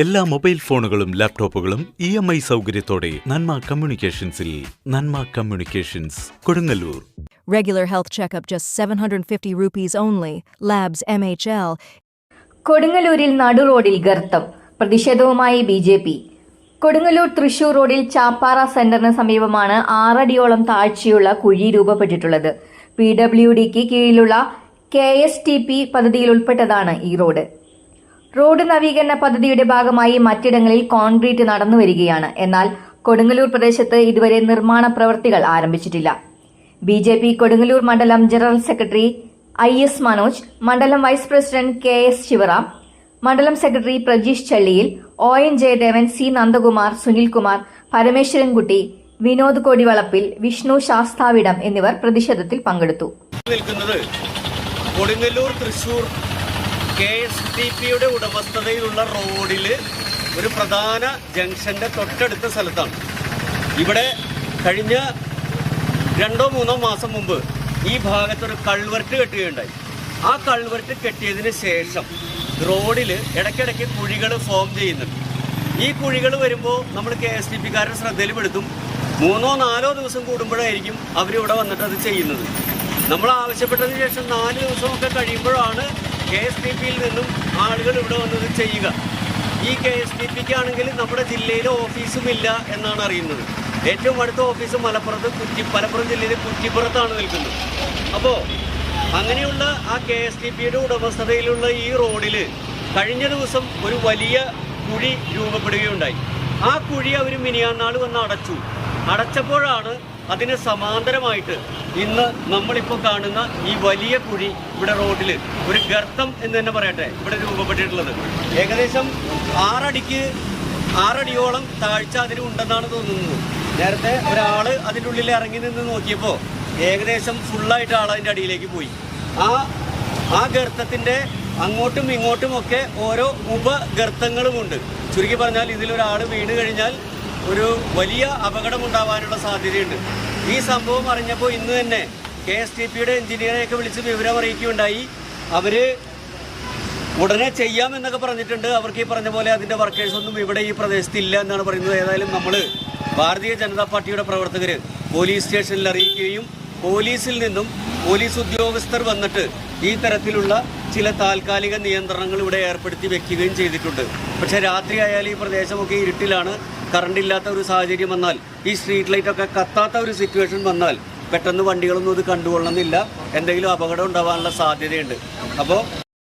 എല്ലാ മൊബൈൽ ഫോണുകളും ലാപ്ടോപ്പുകളും ഇ എം ഐ സൗകര്യത്തോടെ Nanma കമ്മ്യൂണിക്കേഷൻസിൽ Nanma communications Kodungallur. Regular health checkup just 750 rupees only. Labs MHL. കൊടുങ്ങല്ലൂരിൽ നടുറോഡിൽ ഗർത്തം. പ്രതിഷേധവുമായി B J P. Kodungallur Thrissur റോഡിൽ ചാപ്പാറ സെന്ററിന് സമീപമാണ് ആറടിയോളം താഴ്ചയുള്ള കുഴി രൂപപ്പെട്ടിട്ടുള്ളത്. പി ഡബ്ല്യു ഡിക്ക് കീഴിലുള്ള കെ എസ് ടി പി പദ്ധതിയിൽ ഉൾപ്പെട്ടതാണ് ഈ റോഡ്. റോഡ് നവീകരണ പദ്ധതിയുടെ ഭാഗമായി മറ്റിടങ്ങളിൽ കോൺക്രീറ്റ് നടന്നു വരികയാണ്. എന്നാൽ കൊടുങ്ങല്ലൂർ പ്രദേശത്ത് ഇതുവരെ നിർമ്മാണ പ്രവൃത്തികൾ ആരംഭിച്ചിട്ടില്ല. ബി ജെ പി കൊടുങ്ങല്ലൂർ മണ്ഡലം general secretary I S Manoj മണ്ഡലം vice president K S Sivaram മണ്ഡലം secretary Prajeesh Challiyil O N Jayadevan C Nandakumar Sunilkumar Parameswarankutty Vinod Kodivalappil Vishnu Sasthavidam എന്നിവർ പ്രതിഷേധത്തിൽ പങ്കെടുത്തു. Kodungallur Thrissur K S T പിയുടെ ഉടമസ്ഥതയിലുള്ള റോഡിൽ ഒരു പ്രധാന ജംഗ്ഷന്റെ തൊട്ടടുത്ത സ്ഥലത്താണ്. ഇവിടെ കഴിഞ്ഞ രണ്ടോ മൂന്നോ മാസം മുമ്പ് ഈ ഭാഗത്തൊരു കൾവർട്ട് കെട്ടുകയുണ്ടായി. ആ കൾവർട്ട് കെട്ടിയതിന് ശേഷം റോഡിൽ ഇടയ്ക്കിടയ്ക്ക് കുഴികൾ ഫോം ചെയ്യുന്നുണ്ട്. ഈ കുഴികൾ വരുമ്പോൾ നമ്മൾ കെ എസ് ടി പിക്കാരുടെ ശ്രദ്ധയിൽപ്പെടുത്തും മൂന്നോ നാലോ ദിവസം കൂടുമ്പോഴായിരിക്കും അവരിവിടെ വന്നിട്ട് അത് ചെയ്യുന്നത്. നമ്മൾ ആവശ്യപ്പെട്ടതിന് ശേഷം നാല് ദിവസമൊക്കെ കഴിയുമ്പോഴാണ് കെ എസ് ഡി പിയിൽ നിന്നും ആളുകൾ ഇവിടെ വന്നത് ചെയ്യുക. ഈ കെ എസ് ഡി പിക്ക് ആണെങ്കിൽ നമ്മുടെ ജില്ലയിൽ ഓഫീസും ഇല്ല എന്നാണ് അറിയുന്നത്. ഏറ്റവും അടുത്ത ഓഫീസ് മലപ്പുറത്ത് കുറ്റി മലപ്പുറം ജില്ലയിലെ കുറ്റിപ്പുറത്താണ് നിൽക്കുന്നത്. അപ്പോൾ അങ്ങനെയുള്ള ആ കെ എസ് ഡി പിയുടെ ഉടമസ്ഥതയിലുള്ള ഈ റോഡിൽ കഴിഞ്ഞ ദിവസം ഒരു വലിയ കുഴി രൂപപ്പെടുകയുണ്ടായി. ആ കുഴി അവർ മിനിയാന്നാൾ വന്ന് അടച്ചു. അടച്ചപ്പോഴാണ് അതിന് സമാന്തരമായിട്ട് ഇന്ന് നമ്മളിപ്പോൾ കാണുന്ന ഈ വലിയ കുഴി ഇവിടെ റോഡിൽ ഒരു ഗർത്തം എന്ന് തന്നെ പറയട്ടെ ഇവിടെ രൂപപ്പെട്ടിട്ടുള്ളത്. ഏകദേശം ആറടിക്ക് ആറടിയോളം താഴ്ച അതിന് ഉണ്ടെന്നാണ് തോന്നുന്നത്. നേരത്തെ ഒരാൾ അതിന്റെ ഉള്ളിൽ ഇറങ്ങി നിന്ന് നോക്കിയപ്പോൾ ഏകദേശം ഫുള്ളായിട്ട് ആൾ അതിന്റെ അടിയിലേക്ക് പോയി. ആ ആ ഗർത്തത്തിന്റെ അങ്ങോട്ടും ഇങ്ങോട്ടുമൊക്കെ ഓരോ ഉപഗർത്തങ്ങളുമുണ്ട്. ചുരുക്കി പറഞ്ഞാൽ ഇതിലൊരാൾ വീണ് കഴിഞ്ഞാൽ ഒരു വലിയ അപകടമുണ്ടാവാനുള്ള സാധ്യതയുണ്ട്. ഈ സംഭവം അറിഞ്ഞപ്പോൾ ഇന്ന് തന്നെ കെ എസ് ടി പിയുടെ എഞ്ചിനീയറെയൊക്കെ വിളിച്ച് വിവരം അറിയിക്കുകയുണ്ടായി. അവർ ഉടനെ ചെയ്യാമെന്നൊക്കെ പറഞ്ഞിട്ടുണ്ട്. അവർക്ക് ഈ പറഞ്ഞ പോലെ അതിന്റെ വർക്കേഴ്സ് ഒന്നും ഇവിടെ ഈ പ്രദേശത്ത് ഇല്ല എന്നാണ് പറയുന്നത്. ഏതായാലും നമ്മൾ ഭാരതീയ ജനതാ പാർട്ടിയുടെ പ്രവർത്തകർ പോലീസ് സ്റ്റേഷനിൽ അറിയിക്കുകയും പോലീസിൽ നിന്നും പോലീസ് ഉദ്യോഗസ്ഥർ വന്നിട്ട് ഈ തരത്തിലുള്ള ചില താൽക്കാലിക നിയന്ത്രണങ്ങൾ ഇവിടെ ഏർപ്പെടുത്തി വെക്കുകയും ചെയ്തിട്ടുണ്ട്. പക്ഷേ രാത്രി ആയാലും ഈ പ്രദേശമൊക്കെ ഇരുട്ടിലാണ്. കറണ്ട് ഇല്ലാത്ത ഒരു സാഹചര്യം വന്നാൽ ഈ സ്ട്രീറ്റ് ലൈറ്റൊക്കെ കത്താത്ത ഒരു സിറ്റുവേഷൻ വന്നാൽ പെട്ടെന്ന് വണ്ടികളൊന്നും ഇത് കണ്ടുകൊള്ളണമെന്നില്ല. എന്തെങ്കിലും അപകടം ഉണ്ടാവാനുള്ള സാധ്യതയുണ്ട്. അപ്പോൾ